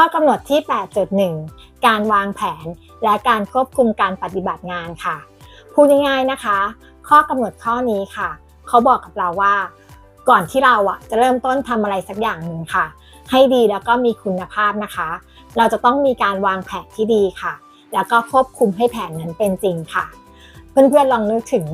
ข้อกำหนดที่ 8.1 การวางแผนและการควบคุมการปฏิบัติงานค่ะ พูดง่ายๆนะคะ ข้อกำหนดข้อนี้ค่ะ เขาบอกกับเราว่า ก่อนที่เราอะจะเริ่มต้นทำอะไรสักอย่างหนึ่งค่ะ ให้ดีแล้วก็มีคุณภาพนะคะ เราจะต้องมีการวางแผนที่ดีค่ะ แล้วก็ควบคุมให้แผนนั้นเป็นจริงค่ะ เพื่อนๆลองนึกถึง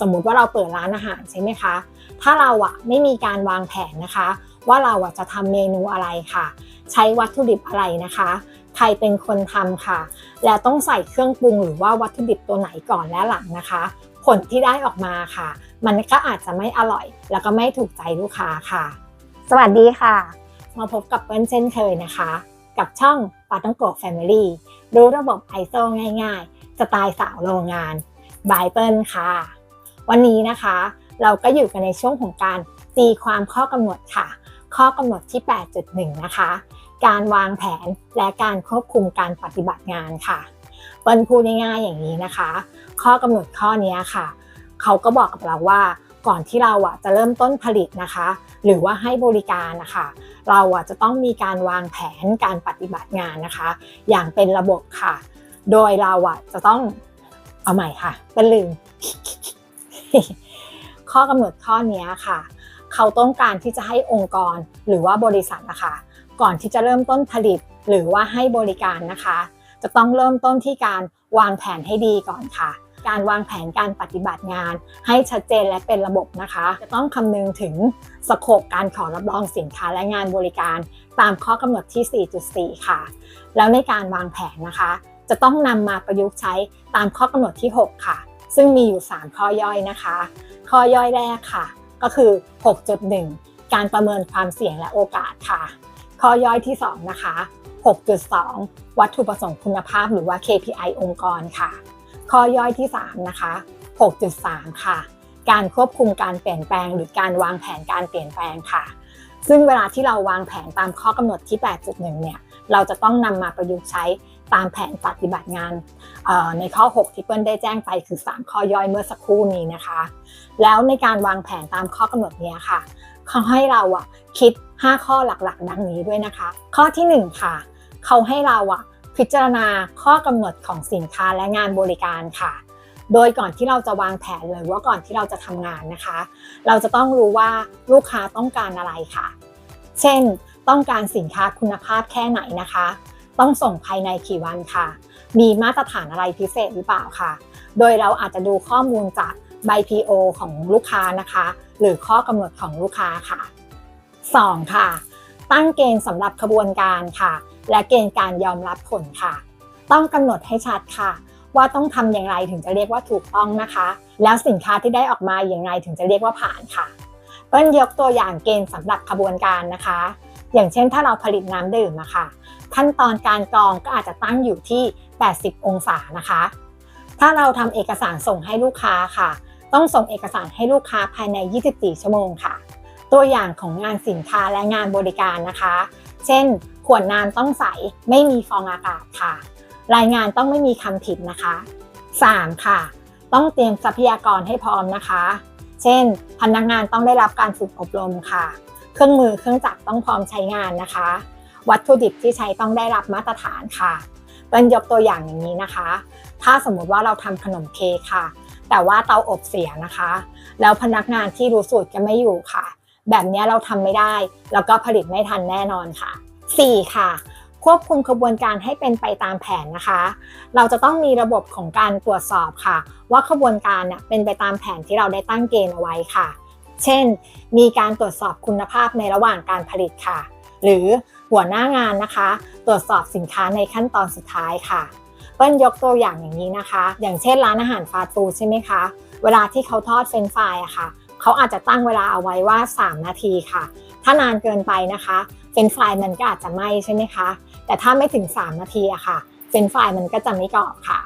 สมมุติว่าเราเปิดร้านอาหารใช่ไหมคะ ถ้าเราอะไม่มีการวางแผนนะคะ ว่าเราอะจะทำเมนูอะไรค่ะ ใช้วัตถุดิบอะไรนะคะ ใครเป็นคนทำค่ะ แล้วต้องใส่เครื่องปรุงหรือว่าวัตถุดิบตัวไหนก่อนและหลังนะคะ ผลที่ได้ออกมาค่ะ มันก็อาจจะไม่อร่อย แล้วก็ไม่ถูกใจลูกค้าค่ะ สวัสดีค่ะ มาพบกับเปิ้ลเช่นเคยนะคะ กับช่องปาต้องโกะแฟมิลี่รู้ระบบ ISO ง่ายๆสไตล์สาวโรงงานบายเปิ้ลค่ะ วันนี้นะคะ เราก็อยู่กันในช่วงของการตีความข้อกำหนดค่ะ ข้อกำหนดที่ 8.1 นะคะ การวางแผนและการควบคุมการปฏิบัติงานค่ะเปิ้ลพูดง่ายๆอย่างนี้นะคะ ข้อกำหนดข้อนี้ค่ะ เขาก็บอกกับเราว่าก่อนที่เราอะจะเริ่มต้นผลิตนะคะ หรือว่าให้บริการนะคะ เราอะจะต้องมีการวางแผนการปฏิบัติงานนะคะ อย่างเป็นระบบค่ะ โดยเราอะจะต้องเอาใหม่ค่ะเป็นลืมข้อกำหนดข้อนี้ค่ะ เขาต้องการที่จะให้องค์กรหรือว่าบริษัทนะคะ ก่อนที่จะเริ่มต้นผลิตหรือว่าให้บริการนะคะ จะต้องเริ่มต้นที่การวางแผนให้ดีก่อนค่ะ การวางแผนการปฏิบัติงาน ให้ชัดเจนและเป็นระบบนะคะ จะต้องคำนึงถึงสโคปการขอรับรองสินค้าและงานบริการ ตามข้อกำหนดที่ 4.4 ค่ะ แล้วในการวางแผนนะคะ จะต้องนำมาประยุกต์ใช้ตามข้อกำหนดที่ 6 ค่ะ ซึ่งมีอยู่ 3 ข้อย่อยนะคะ ข้อย่อยแรกค่ะ ก็คือ 6.1 การประเมินความเสี่ยงและโอกาสค่ะ ข้อย่อยที่ 2 นะคะ 6.2 วัตถุประสงค์คุณภาพหรือว่า KPI องค์กรค่ะ ข้อย่อยที่ 3 นะคะ 6.3 ค่ะ การควบคุมการเปลี่ยนแปลง หรือการวางแผนการเปลี่ยนแปลงค่ะ ซึ่งเวลาที่เราวางแผนตามข้อกำหนดที่ 8.1 เนี่ย เราจะต้องนำมาประยุกต์ใช้ตามแผนปฏิบัติงานในข้อ 6 ที่เปิ้ลได้แจ้งไปคือ 3 ข้อย่อยเมื่อสักครู่นี้นะคะ แล้วในการวางแผนตามข้อกำหนดนี้ค่ะเขาให้เราอะคิด 5 ข้อหลักๆ ดังนี้ด้วยนะคะ ข้อทีหนึ่1 ค่ะ เขาให้เราอะพิจารณาข้อกำหนดของสินค้าและงานบริการค่ะ โดยก่อนที่เราจะวางแผนเลยว่าก่อนที่เราจะทำงานนะคะ เราจะต้องรู้ว่าลูกค้าต้องการอะไรค่ะ เช่น ต้องการสินค้าคุณภาพแค่ไหนนะคะ ต้องส่งภายในกี่วันค่ะ มีมาตรฐานอะไรพิเศษหรือเปล่าค่ะ โดยเราอาจจะดูข้อมูลจากใบ PO ของลูกค้านะคะ หรือข้อกำหนดของลูกค้าค่ะ 2. ค่ะ ตั้งเกณฑ์สำหรับขบวนการค่ะ และเกณฑ์การยอมรับผลค่ะ ต้องกำหนดให้ชัดค่ะ ว่าต้องทำอย่างไรถึงจะเรียกว่าถูกต้องนะคะ แล้วสินค้าที่ได้ออกมาอย่างไรถึงจะเรียกว่าผ่านค่ะเปิ้ลยกตัวอย่างเกณฑ์สำหรับขบวนการนะคะ อย่างเช่น ถ้าเราผลิตน้ำดื่มอะค่ะขั้นตอนการกรองก็อาจจะตั้งอยู่ที่ 80 องศานะคะ ถ้าเราทำเอกสารส่งให้ลูกค้าค่ะ ต้องส่งเอกสารให้ลูกค้าภายใน 24 ชั่วโมงค่ะ ตัวอย่างของงานสินค้าและงานบริการนะคะ เช่น ขวดน้ำต้องใสไม่มีฟองอากาศค่ะ รายงานต้องไม่มีคำผิดนะคะ 3. ค่ะ ต้องเตรียมทรัพยากรให้พร้อมนะคะ เช่น พนักงานต้องได้รับการฝึกอบรมค่ะ เครื่องมือเครื่องจักรต้องพร้อมใช้งานนะคะ วัตถุดิบที่ใช้ต้องได้รับมาตรฐานค่ะเป็นยกตัวอย่างอย่างนี้นะคะ ถ้าสมมติว่าเราทำขนมเค้กค่ะ แต่ว่าเตาอบเสียนะคะ แล้วพนักงานที่รู้สูตรก็ไม่อยู่ค่ะ แบบนี้เราทำไม่ได้ แล้วก็ผลิตไม่ทันแน่นอนค่ะ 4. ค่ะควบคุมขบวนการให้เป็นไปตามแผนนะคะ เราจะต้องมีระบบของการตรวจสอบค่ะ ว่าขบวนการเนี่ยเป็นไปตามแผนที่เราได้ตั้งเกณฑ์เอาไว้ค่ะ เช่น มีการตรวจสอบคุณภาพในระหว่างการผลิตค่ะ หรือหัวหน้างานนะคะ ตรวจสอบสินค้าในขั้นตอนสุดท้ายค่ะ เปิ้ลยกตัวอย่างอย่างนี้นะคะ อย่างเช่นร้านอาหารฟาสต์ฟู้ดใช่ไหมคะ เวลาที่เขาทอดเฟรนฟรายอะค่ะ เขาอาจจะตั้งเวลาเอาไว้ว่า 3 นาทีค่ะ ถ้านานเกินไปนะคะเฟรนฟรายมันก็อาจจะไหม้ใช่ไหมคะ แต่ถ้าไม่ถึง 3 นาทีอะค่ะเฟรนฟรายมันก็จะไม่กรอบค่ะ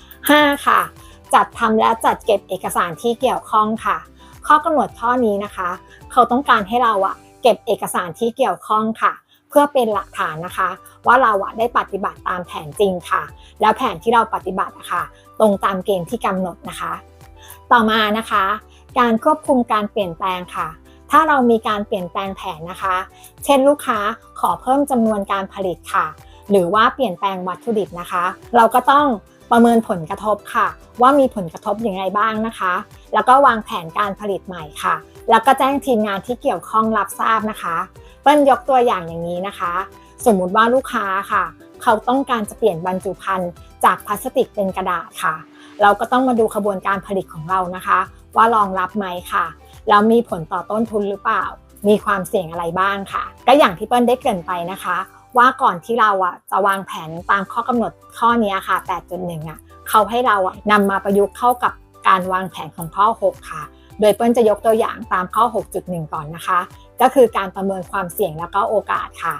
5. ค่ะ จัดทำและจัดเก็บเอกสารที่เกี่ยวข้องค่ะ ข้อกำหนดข้อนี้นะคะ เขาต้องการให้เราอะเก็บเอกสารที่เกี่ยวข้องค่ะเพื่อเป็นหลักฐานนะคะ ว่าเราอะได้ปฏิบัติตามแผนจริงค่ะ แล้วแผนที่เราปฏิบัติอะค่ะตรงตามเกณฑ์ที่กำหนดนะคะ ต่อมานะคะ การควบคุมการเปลี่ยนแปลงค่ะ ถ้าเรามีการเปลี่ยนแปลงแผนนะคะ เช่นลูกค้าขอเพิ่มจำนวนการผลิตค่ะ หรือว่าเปลี่ยนแปลงวัตถุดิบนะคะ เราก็ต้องประเมินผลกระทบค่ะ ว่ามีผลกระทบอย่างไรบ้างนะคะ แล้วก็วางแผนการผลิตใหม่ค่ะ แล้วก็แจ้งทีมงานที่เกี่ยวข้องรับทราบนะคะเปิ้ลยกตัวอย่างอย่างนี้นะคะ สมมุติว่าลูกค้าค่ะ เขาต้องการจะเปลี่ยนบรรจุภัณฑ์จากพลาสติกเป็นกระดาษค่ะ เราก็ต้องมาดูขบวนการผลิตของเรานะคะ ว่ารองรับไหมค่ะแล้วมีผลต่อต้นทุนหรือเปล่า มีความเสี่ยงอะไรบ้างค่ะ ก็อย่างที่เปิ้ลได้เกริ่นไปนะคะ ว่าก่อนที่เราอะจะวางแผนตามข้อกำหนดข้อนี้ค่ะ 8.1อะเขาให้เราอะนำมาประยุกต์เข้ากับการวางแผนของข้อ 6 ค่ะ โดยเปิ้ลจะยกตัวอย่างตามข้อ 6.1 ก่อนนะคะ ก็คือการประเมินความเสี่ยงแล้วก็โอกาสค่ะ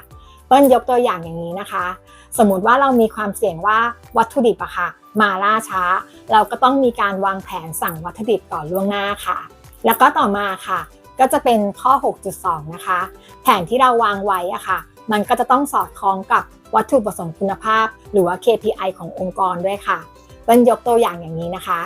ปิ้ลยกตัวอย่างอย่างนี้นะคะ สมมติว่าเรามีความเสี่ยงว่าวัตถุดิบอะค่ะ มาล่าช้า เราก็ต้องมีการวางแผนสั่งวัตถุดิบก่อนล่วงหน้าค่ะ แล้วก็ต่อมาค่ะ ก็จะเป็นข้อ 6.2 นะคะ แผนที่เราวางไว้อะค่ะ มันก็จะต้องสอดคล้องกับวัตถุประสงค์คุณภาพ หรือว่า KPI ขององค์กรด้วยค่ะเป็นยกตัวอย่างอย่างนี้นะคะ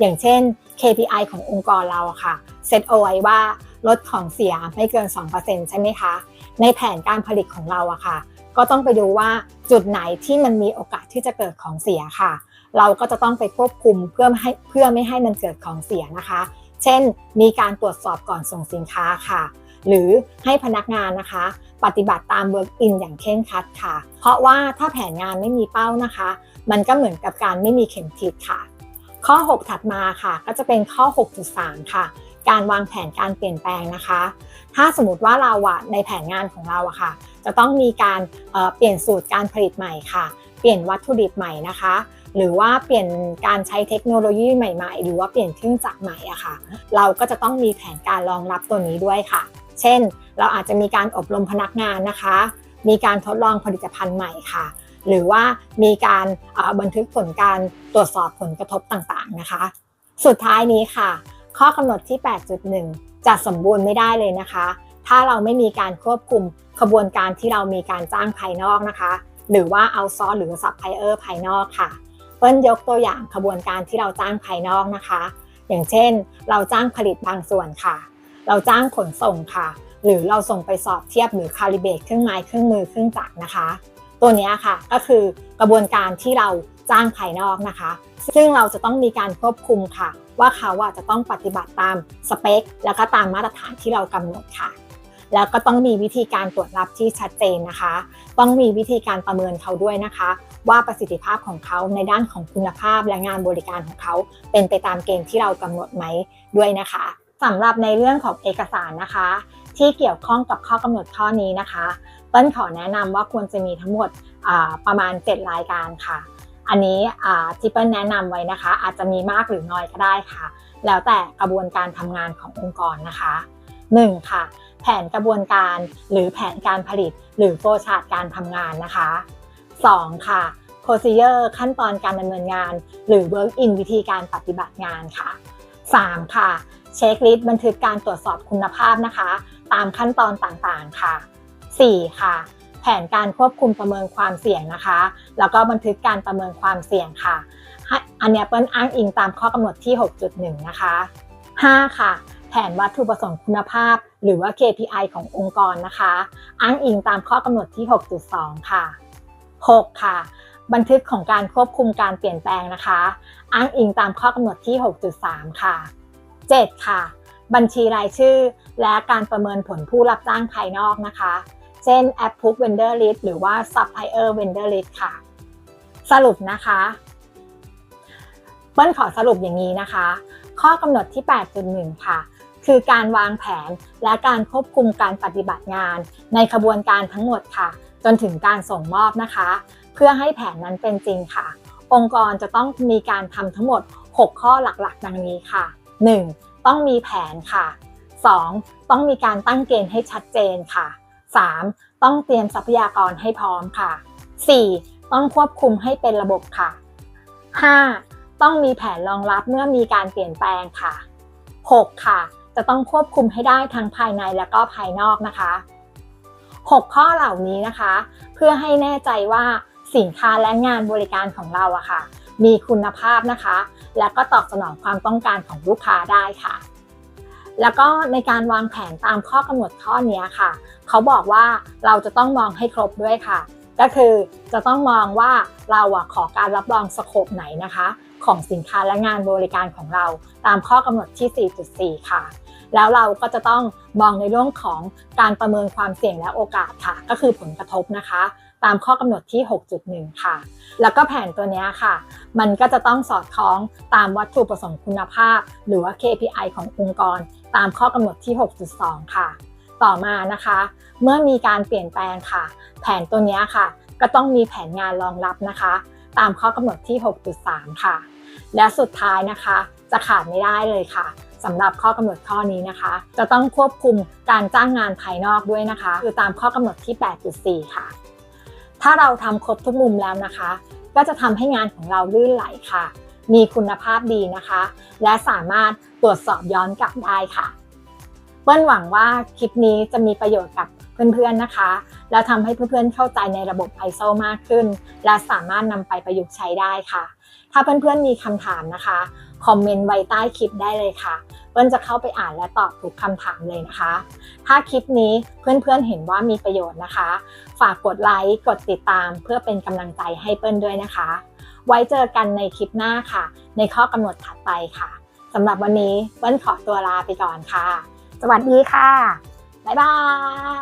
อย่างเช่น KPI ขององค์กรเราอะค่ะเซตเอาไว้ว่า ลดของเสียไม่เกิน 2%ใช่ไหมคะ ในแผนการผลิตของเราอะค่ะ ก็ต้องไปดูว่าจุดไหนที่มันมีโอกาสที่จะเกิดของเสียค่ะ เราก็จะต้องไปควบคุมเพื่อให้เพื่อไม่ให้มันเกิดของเสียนะคะ เช่น มีการตรวจสอบก่อนส่งสินค้าค่ะ หรือให้พนักงานนะคะ ปฏิบัติตาม work in อย่างเคร่งครัดค่ะ เพราะว่าถ้าแผนงานไม่มีเป้านะคะ มันก็เหมือนกับการไม่มีเข็มทิศค่ะข้อ 6 ถัดมาค่ะ ก็จะเป็นข้อ 6.3 ค่ะ การวางแผนการเปลี่ยนแปลงนะคะ ถ้าสมมติว่าเราอะในแผนงานของเราอะค่ะ จะต้องมีการเเปลี่ยนสูตรการผลิตใหม่ค่ะ เปลี่ยนวัตถุดิบใหม่นะคะ หรือว่าเปลี่ยนการใช้เทคโนโลยีใหม่ ๆ หรือว่าเปลี่ยนเครื่องจักรใหม่อะค่ะ เราก็จะต้องมีแผนการรองรับตัวนี้ด้วยค่ะ เช่น เราอาจจะมีการอบรมพนักงานนะคะ มีการทดลองผลิตภัณฑ์ใหม่ค่ะหรือว่ามีการบันทึกผลการตรวจสอบผลกระทบต่างๆนะคะ สุดท้ายนี้ค่ะ ข้อกำหนดที่ 8.1 จะสมบูรณ์ไม่ได้เลยนะคะ ถ้าเราไม่มีการควบคุมขบวนการที่เรามีการจ้างภายนอกนะคะ หรือว่าเอาซอร์หรือซัพพลายเออร์ภายนอกค่ะเปิ้ลยกตัวอย่างขบวนการที่เราจ้างภายนอกนะคะ อย่างเช่น เราจ้างผลิตบางส่วนค่ะ เราจ้างขนส่งค่ะ หรือเราส่งไปสอบเทียบหรือคาลิเบตเครื่องไม้เครื่องมือเครื่องจักรนะคะ ตัวนี้ค่ะก็คือกระบวนการที่เรา จ้างภายนอกนะคะ ซึ่งเราจะต้องมีการควบคุมค่ะ ว่าเขาจะต้องปฏิบัติตามสเปค แล้วก็ตามมาตรฐานที่เรากำหนดค่ะ แล้วก็ต้องมีวิธีการตรวจรับที่ชัดเจนนะคะ ต้องมีวิธีการประเมินเขาด้วยนะคะ ว่าประสิทธิภาพของเขาในด้านของคุณภาพและงานบริการของเขา เป็นไปตามเกณฑ์ที่เรากำหนดไหมด้วยนะคะสำหรับในเรื่องของเอกสารนะคะ ที่เกี่ยวข้องกับข้อกำหนดข้อนี้นะคะเปิ้ลขอแนะนำว่าควรจะมีทั้งหมดประมาณ 7 รายการค่ะ อันนี้ที่เปิ้ลแนะนำไว้นะคะ อาจจะมีมากหรือน้อยก็ได้ค่ะ แล้วแต่กระบวนการทำงานขององค์กรนะคะ 1. ค่ะ แผนกระบวนการหรือแผนการผลิต หรือโฟชาร์ตการทำงานนะคะ 2. ค่ะ procedure ขั้นตอนการดำเนินงาน หรือ work in วิธีการปฏิบัติงานค่ะ 3. ค่ะ เช็คลิสต์บันทึกการตรวจสอบคุณภาพนะคะ ตามขั้นตอนต่างๆค่ะ 4. ค่ะ แผนการควบคุมประเมินความเสี่ยงนะคะ แล้วก็บันทึกการประเมินความเสี่ยงค่ะ อันนี้เปิ้ลอ้างอิงตามข้อกำหนดที่ 6.1 นะคะ 5. ค่ะ แผนวัตถุประสงค์คุณภาพ หรือว่า KPI ขององค์กรนะคะ อ้างอิงตามข้อกำหนดที่ 6.2 ค่ะ 6. ค่ะ บันทึกของการควบคุมการเปลี่ยนแปลงนะคะ อ้างอิงตามข้อกำหนดที่ 6.3 ค่ะ 7. ค่ะ บัญชีรายชื่อ และการประเมินผลผู้รับจ้างภายนอกนะคะ เช่น Approve Vendor List หรือว่า Supplier Vendor List ค่ะ สรุปนะคะเปิ้ลขอสรุปอย่างนี้นะคะ ข้อกำหนดที่ 8.1 ค่ะ คือการวางแผนและการควบคุมการปฏิบัติงาน ในขบวนการทั้งหมดค่ะ จนถึงการส่งมอบนะคะ เพื่อให้แผนนั้นเป็นจริงค่ะ องค์กรจะต้องมีการทำทั้งหมด 6 ข้อหลักๆ ดังนี้ค่ะ 1. ต้องมีแผนค่ะ 2. ต้องมีการตั้งเกณฑ์ให้ชัดเจนค่ะ 3. ต้องเตรียมทรัพยากรให้พร้อมค่ะ 4. ต้องควบคุมให้เป็นระบบค่ะ 5. ต้องมีแผนรองรับเมื่อมีการเปลี่ยนแปลงค่ะ 6. ค่ะ จะต้องควบคุมให้ได้ทั้งภายในและก็ภายนอกนะคะ 6 ข้อเหล่านี้นะคะ เพื่อให้แน่ใจว่าสินค้าและงานบริการของเราอะค่ะ มีคุณภาพนะคะ และก็ตอบสนองความต้องการของลูกค้าได้ค่ะ แล้วก็ในการวางแผนตามข้อกำหนดข้อนี้ค่ะ เขาบอกว่าเราจะต้องมองให้ครบด้วยค่ะ ก็คือจะต้องมองว่าเราอะขอการรับรองสโคปไหนนะคะ ของสินค้าและงานบริการของเราตามข้อกำหนดที่ 4.4 ค่ะแล้วเราก็จะต้องมองในเรื่องของการประเมินความเสี่ยงและโอกาสค่ะ ก็คือผลกระทบนะคะ ตามข้อกำหนดที่ 6.1 ค่ะ แล้วก็แผนตัวนี้ค่ะ มันก็จะต้องสอดคล้องตามวัตถุประสงค์คุณภาพ หรือว่า KPI ขององค์กร ตามข้อกำหนดที่ 6.2 ค่ะ ต่อมานะคะ เมื่อมีการเปลี่ยนแปลงค่ะ แผนตัวนี้ค่ะ ก็ต้องมีแผนงานรองรับนะคะ ตามข้อกำหนดที่ 6.3 ค่ะ และสุดท้ายนะคะ จะขาดไม่ได้เลยค่ะสำหรับข้อกำหนดข้อนี้นะคะ จะต้องควบคุมการจ้างงานภายนอกด้วยนะคะ คือตามข้อกำหนดที่ 8.4 ค่ะ ถ้าเราทำครบทุกมุมแล้วนะคะ ก็จะทำให้งานของเราลื่นไหลค่ะ มีคุณภาพดีนะคะ และสามารถตรวจสอบย้อนกลับได้ค่ะเปิ้ลหวังว่าคลิปนี้จะมีประโยชน์กับเพื่อนๆนะคะ แล้วทำให้เพื่อนๆเข้าใจในระบบ ISO มากขึ้น และสามารถนำไปประยุกต์ใช้ได้ค่ะ ถ้าเพื่อนๆมีคำถามนะคะ คอมเมนต์ไว้ใต้คลิปได้เลยค่ะ เปิ้ลจะเข้าไปอ่านและตอบทุกคำถามเลยนะคะ ถ้าคลิปนี้เพื่อนๆเห็นว่ามีประโยชน์นะคะ ฝากกดไลค์กดติดตามเพื่อเป็นกำลังใจให้เปิ้ลด้วยนะคะ ไว้เจอกันในคลิปหน้าค่ะ ในข้อกำหนดถัดไปค่ะสำหรับวันนี้เปิ้ลขอตัวลาไปก่อนค่ะ สวัสดีค่ะบ๊ายบาย